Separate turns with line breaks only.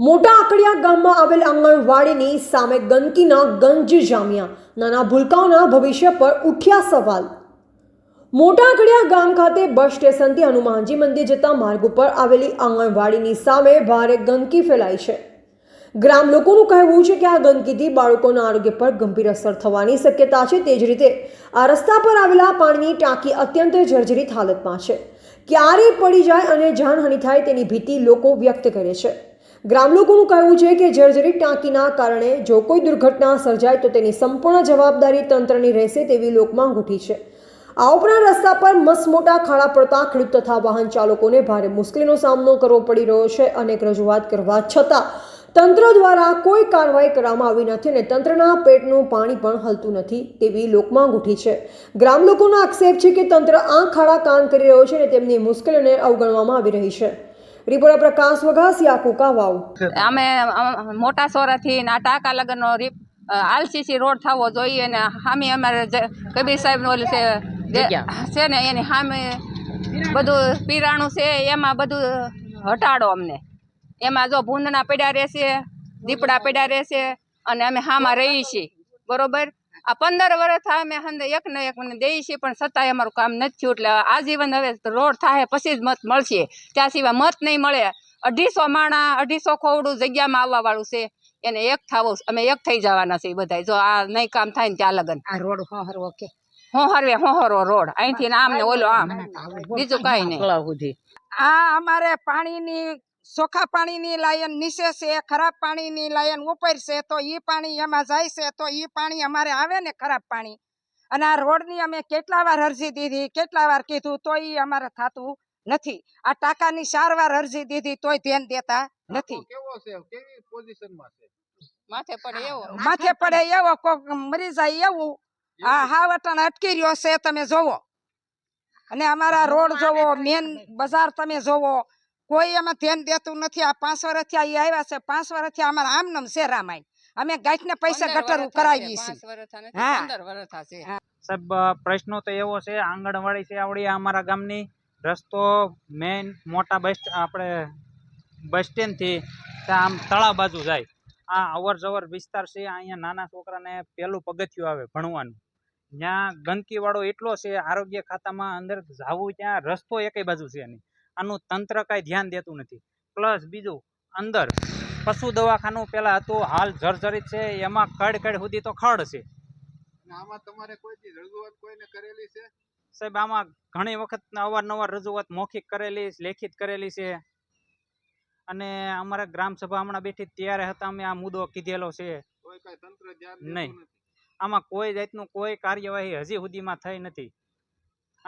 મોટા આકડિયા ગામમાં આવેલ આંગણવાડીની સામે ગંદકીના ગંજ જામ્યા. નાના ભૂલકાઓના ભવિષ્ય પર ઉઠ્યા સવાલ. મોટા આકડિયા ગામ ખાતે બસ સ્ટેશનથી હનુમાનજી મંદિર જતા માર્ગ ઉપર આવેલી આંગણવાડીની સામે ભારે ગંદકી ફેલાઈ છે. ગ્રામ લોકોનું કહેવું છે કે આ ગંદકીથી બાળકોના આરોગ્ય પર ગંભીર અસર થવાની શક્યતા છે. તે જ રીતે આ રસ્તા પર આવેલા પાણીની ટાંકી અત્યંત જર્જરિત હાલતમાં છે. ક્યારે પડી જાય અને જાનહાનિ થાય તેની ભીતિ લોકો વ્યક્ત કરે છે. ગ્રામ લોકોનું કહેવું છે કે જર્જરિત ટાંકીના કારણે જો કોઈ દુર્ઘટના સર્જાય તો તેની સંપૂર્ણ જવાબદારી તંત્રની રહેશે તેવી લોકમાંગ ઉઠી છે. આ ઉપરાંત રસ્તા પર મસમોટા ખાડા પડતા ખેડૂત તથા વાહન ચાલકોને ભારે મુશ્કેલીનો સામનો કરવો પડી રહ્યો છે અનેક રજૂઆત કરવા છતાં તંત્ર દ્વારા કોઈ કાર્યવાહી કરવામાં આવી નથી અને તંત્રના પેટનું પાણી પણ હલતું નથી તેવી લોકમાંગ ઉઠી છે. ગ્રામ લોકોનો આક્ષેપ છે કે તંત્ર આંખ ખાડા કાન કરી રહ્યો છે અને તેમની મુશ્કેલીઓને અવગણવામાં આવી રહી છે. રિપોર્ટર પ્રકાશ વઘાસિયા કુકા વાવ
અમે મોટા સોરાથી ને આ ટાંકા લગનનો રીપ આલસીસી રોડ થવો જોઈએ ને સામે અમારે જે કબીર સાહેબ ઓલું છે છે ને એની સામે બધું પીરાણું છે એમાં બધું હટાડો અમને. એમાં જો ભૂંદના પડ્યા રહેશે દીપડા પડ્યા રહેશે અને અમે હામાં રહી છીએ બરોબર? આ પંદર વર્ષ થાય અમે હંદે એક ને એક મને દઈ છીએ પણ છતાંય અમારું કામ નથી થયું. એટલે આજીવન હવે રોડ થાય પછી જ મત મળશે. ત્યાં સિવાય મત નહીં મળે. અઢીસો માણા અઢીસો ખોવડું જગ્યામાં આવવા વાળું છે. એને એક થાવો અમે એક થઈ જવાના છે બધા જો આ નહીં કામ થાય ને ત્યાં લગન.
આ રોડ હોહરવો કે.
હોહરવે હોહરો રોડ. અહીંથી આમ ને ઓલો આમ. બીજું કઈ નહીં.
આ અમારે પાણીની ચોખ્ખા પાણીની લાયન નીચે છે ખરાબ પાણીની લાયન ઉપર છે તો એ પાણી એમાં જાય છે તો એ પાણી અમારે આવે ને ખરાબ પાણી. અને આ રોડની અમે કેટલા વાર અરજી દીધી કેટલા વાર કીધું તો એ અમારે થતું નથી. આ ટાકાની ચાર વાર અરજી દીધી તોય ધ્યાન દેતા નથી.
કેવો છે? કેવી પોઝિશનમાં છે?
માથે પડે એવો.
માથે પડે એવો કોક મરી જાય એવું. આ હા વટણ અટકી રહ્યો છે તમે જોવો. અને અમારા રોડ જોવો મેન બજાર તમે જોવો. કોઈ એમાં ધ્યાન દેતું નથી. આ પાંચ વર્ષથી આ ઈ આવ્યા છે. પાંચ વર્ષથી અમારા આમ નામ છે રામાયણ. અમે ગાંઠને પૈસા ગટર કરાવીએ છીએ. હા.
સાહેબ પ્રશ્નો તો એવો છે આંગણવાડી છે આવડી અમારા ગામની રસ્તો મેન મોટા બસ આપણે બસ સ્ટેન્ડથી આમ તળાવ બાજુ જાય. આ અવર જવર વિસ્તાર છે અહીંયા નાના છોકરાને પહેલું પગથિયું આવે ભણવાનું. ત્યાં ગંદકીવાળો એટલો છે આરોગ્ય ખાતામાં અંદર જાવું ત્યાં રસ્તો એકે બાજુ છે નહીં. આનું તંત્ર કાંઈ ધ્યાન દેતું નથી. પ્લસ બીજું અંદર પશુ દવાખાનું પહેલાં હતું હાલ જર્જરિત છે એમાં કડ કડ સુધી તો ખડ છે.
આમાં તમારે કોઈ રજૂઆત કોઈને કરેલી છે?
સાહેબ આમાં ઘણી વખત અવારનવાર રજૂઆત મૌખિક કરેલી લેખિત કરેલી છે. અને અમારા ગ્રામ સભા હમણાં બેઠી ત્યારે હતા અમે આ મુદ્દો કીધેલો છે. નહીં. આમાં કોઈ જાતનું કોઈ કાર્યવાહી હજી સુધીમાં થઈ નથી.